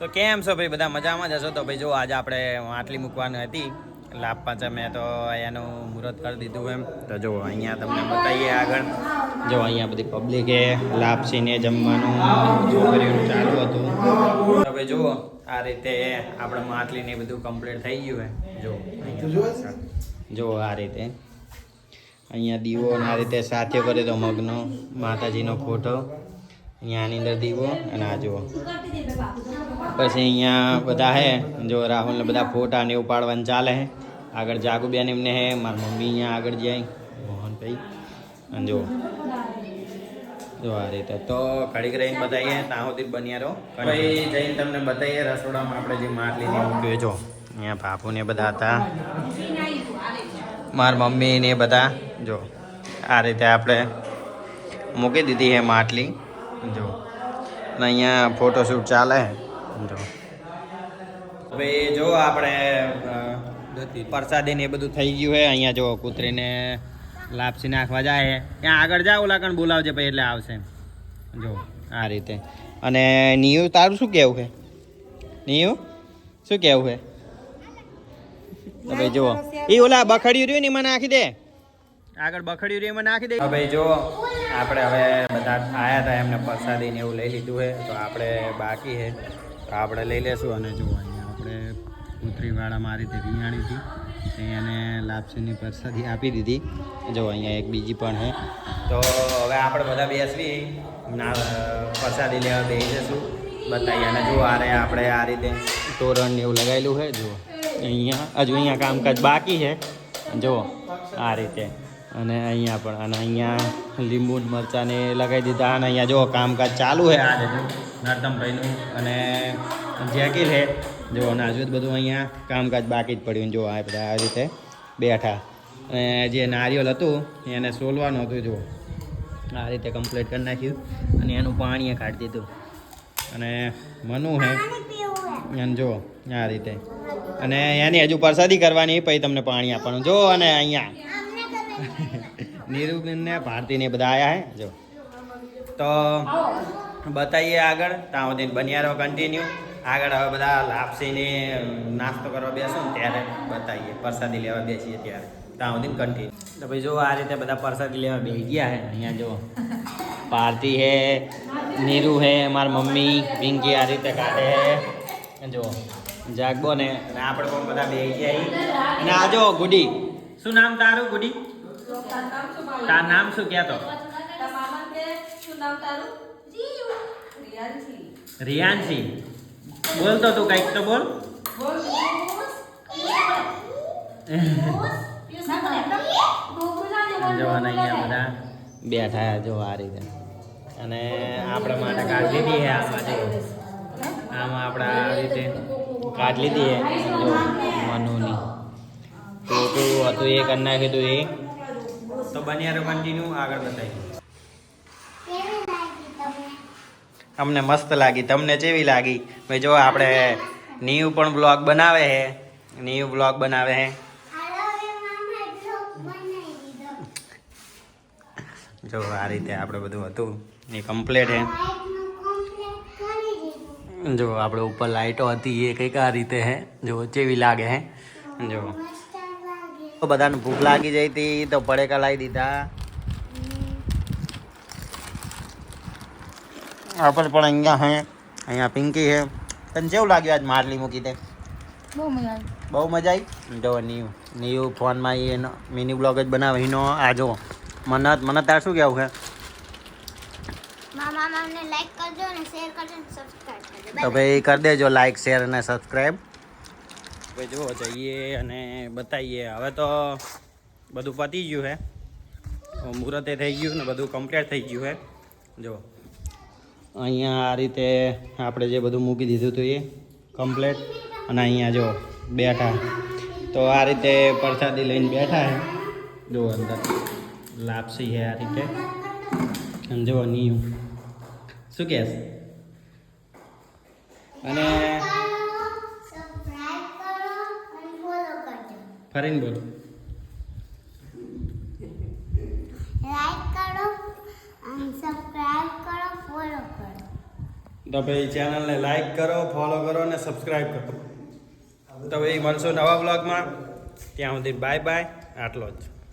તો કેમ છો ભાઈ? બધા મજામાં જ હશો? તો ભાઈ જો, આજે આપણે માટલી મૂકવાની હતી. લાભ પાંચમે તો એનું મુહૂર્ત કરી દીધું એમ. તો જો, અહીંયા તમને બતાવીએ આગળ. જો, અહીંયા બધી પબ્લિકે લાપસીને જમવાનું છોકરીઓનું ચાલુ હતું. તો ભાઈ જુઓ આ રીતે આપણે માટલીને બધું કમ્પ્લીટ થઈ ગયું જો જો, આ રીતે. અહીંયા દીવો આ રીતે સાથે કરે તો મગનો, માતાજીનો ફોટો અહીંયા આની અંદર દીવો અને આ જુઓ. પછી અહીંયા બધા હે જો રાહુલને બધા ફોટા ને એવું પાડવાનું ચાલે હે. આગળ જાગુબેન એમને હે મારી મમ્મી અહીંયા આગળ જાય. મોહનભાઈ. અને જો. જો આ રીતે તો ઘડીક રહીને બતાવીએ ત્યાં સુધી બન્યા રહો. ભાઈ જઈને તમને બતાવીએ રસોડામાં આપણે જે માટલી ને મૂક્યું જો. અહીંયા બાપુ ને બધા હતા. મારી મમ્મી ને બધા. જો. આ રીતે આપણે મૂકી દીધી હે માટલી. જો. અને અહીંયા ફોટોશૂટ ચાલે. જો. ભાઈ જો આપણે પ્રસાદીને એ બધું થઈ ગયું હે અહીંયા જો કૂતરીને લાપસી નાખવા જાય હે ત્યાં આગળ જાઓ ઓલા કણ બોલાવજે પછી એટલે આવશે. જો આ રીતે. અને નિયુ તારું શું કહેવું છે? નિયુ શું કહેવું છે? તો ભાઈ જુઓ. એ ઓલા બખડ્યું રહ્યું ને મને નાખી દે. આગળ બખડ્યું રહ્યું એમાં નાખી દે. ભાઈ, જો આપણે હવે બધા આયા હતા, એમને પ્રસાદી ને એવું લઈ લીધું છે. તો આપણે બાકી છે. તો આપણે લઈ લેશું અને જો અહીંયા આપણે આ રિયાણી હતી, તે એને લાપસીની પ્રસાદી આપી દીધી. જો અહીંયા એક બીજી પણ છે. તો હવે આપણે બધા બેસવી ના, પ્રસાદી લેવા બેસી જશું. બતાવીએ. અને જો આરે આપણે આ રીતે તોરણ ને એવું લગાવેલું છે જો અહીંયા, હજુ અહીંયા કામકાજ બાકી છે. જુઓ આ રીતે. અને અહીંયા પણ, અને અહીંયા લીંબુ મરચાંને લગાવી દીધા, અને અહીંયા જો કામકાજ ચાલુ છે આજે જો નરતમભાઈનું અને જેકીલ છે, જો અને હજુ બધું અહીંયા કામકાજ બાકી જ પડ્યું જો આ બધા આ રીતે બેઠા. અને જે નારિયેલ હતું, એને સોલવાનું હતું, જો. આ રીતે કમ્પ્લીટ કરી નાખ્યું, અને એનું પાણીએ કાઢી દીધું. અને મનુ હે અને જો આ રીતે. અને એની હજુ પ્રસાદી કરવાની, પછી તમને પાણી આપવાનું. જો અને અહીંયા. નીરુબેન ને, ભારતી ને બધા આયા હે, જો. તો બતાવીએ આગળ, ત્યાં સુધી બન્યા રહો કન્ટિન્યુ આગળ હવે બધા લાપસીને નાસ્તો કરવા બેસો ને ત્યારે બતાવીએ પ્રસાદી લેવા બેસીએ ત્યારે. ત્યાં સુધી કન્ટિન્યુ તો ભાઈ જો આ રીતે બધા પ્રસાદી લેવા બેસી ગયા હે, અહીંયા જો. ભારતી હે, નીરુ હે, મારી મમ્મી, પિંકી આ રીતે કાઢે હે. જો, જાગબો ને. આપણે પણ બધા બેસી ગયા. અને આ જો ગુડી. શું નામ તારું ગુડી? તાર નામ શું કહેતો? રિયાન્સી બોલતો તું કંઈક તો બોલ. જવાના અહીંયા બધા બેઠા જો આ રીતે. અને આપણે માટે કાઢ લીધી છે આમાં આમાં આપણે આ રીતે કાઢ લીધી છે મનુની. તો તું હતું એ કરી નાખ્યું હતું એ. તો બન્યા કન્ટિન્યુ આગળ બતાવી અમને મસ્ત લાગી તમને કેવી લાગી? ભાઈ જો આપણે નીવ પણ બ્લોગ બનાવે હે. નીવ બ્લોગ બનાવે હે. જો આ રીતે આપણે બધું હતું. એ કમ્પ્લેટ હે. જો આપણે ઉપર લાઈટો હતી એ કંઈક આ રીતે હે. જો કેવી લાગે હે. જો. તો બધાને ભૂખ લાગી જઈ હતી તો પડે લાવી દીધા. આપણે પણ અહીંયા હે અહીંયા પિંકી હે. તને કેવું લાગ્યું આજ મારલી મૂકી દે બહુ મજા આવી. બહુ મજા આવી? જો નીવ નીવ ફોનમાં એ એનો મિની બ્લોગ જ બનાવે. એનો આ જો મન્નત મન્નત તાર શું કહેવું છે મામા મામને લાઈક કરજો અને શેર કરજો અને સબસ્ક્રાઇબ કરજો. તો ભાઈ કરી દેજો લાઈક શેર અને સબસ્ક્રાઈબ ભાઈ, જુઓ, જઈએ અને બતાવીએ હવે તો બધું પતી ગયું છે મુહૂર્તે થઈ ગયું ને બધું કમ્પ્લીટ થઈ ગયું છે જો અહીંયા આ રીતે આપણે જે બધું મૂકી દીધું હતું એ કમ્પ્લેટ અને અહીંયા જો બેઠા. તો આ રીતે પ્રસાદી લઈને બેઠા છે જો અંદર. લાપસી છે આ રીતે. અને જો નિયમ શું કહેશ? અને સબસ્ક્રાઇબ કરો અને ફોલો કરજો ફરીને બોલો. લાઈક કરો અને સબસ્ક્રાઇબ કરો ફોલો કરો. તો ભાઈ ચેનલને લાઈક કરો ફોલો કરો અને સબસ્ક્રાઇબ કરો. તો ભાઈ મળશું નવા બ્લોગમાં ત્યાં સુધી બાય બાય આટલો જ.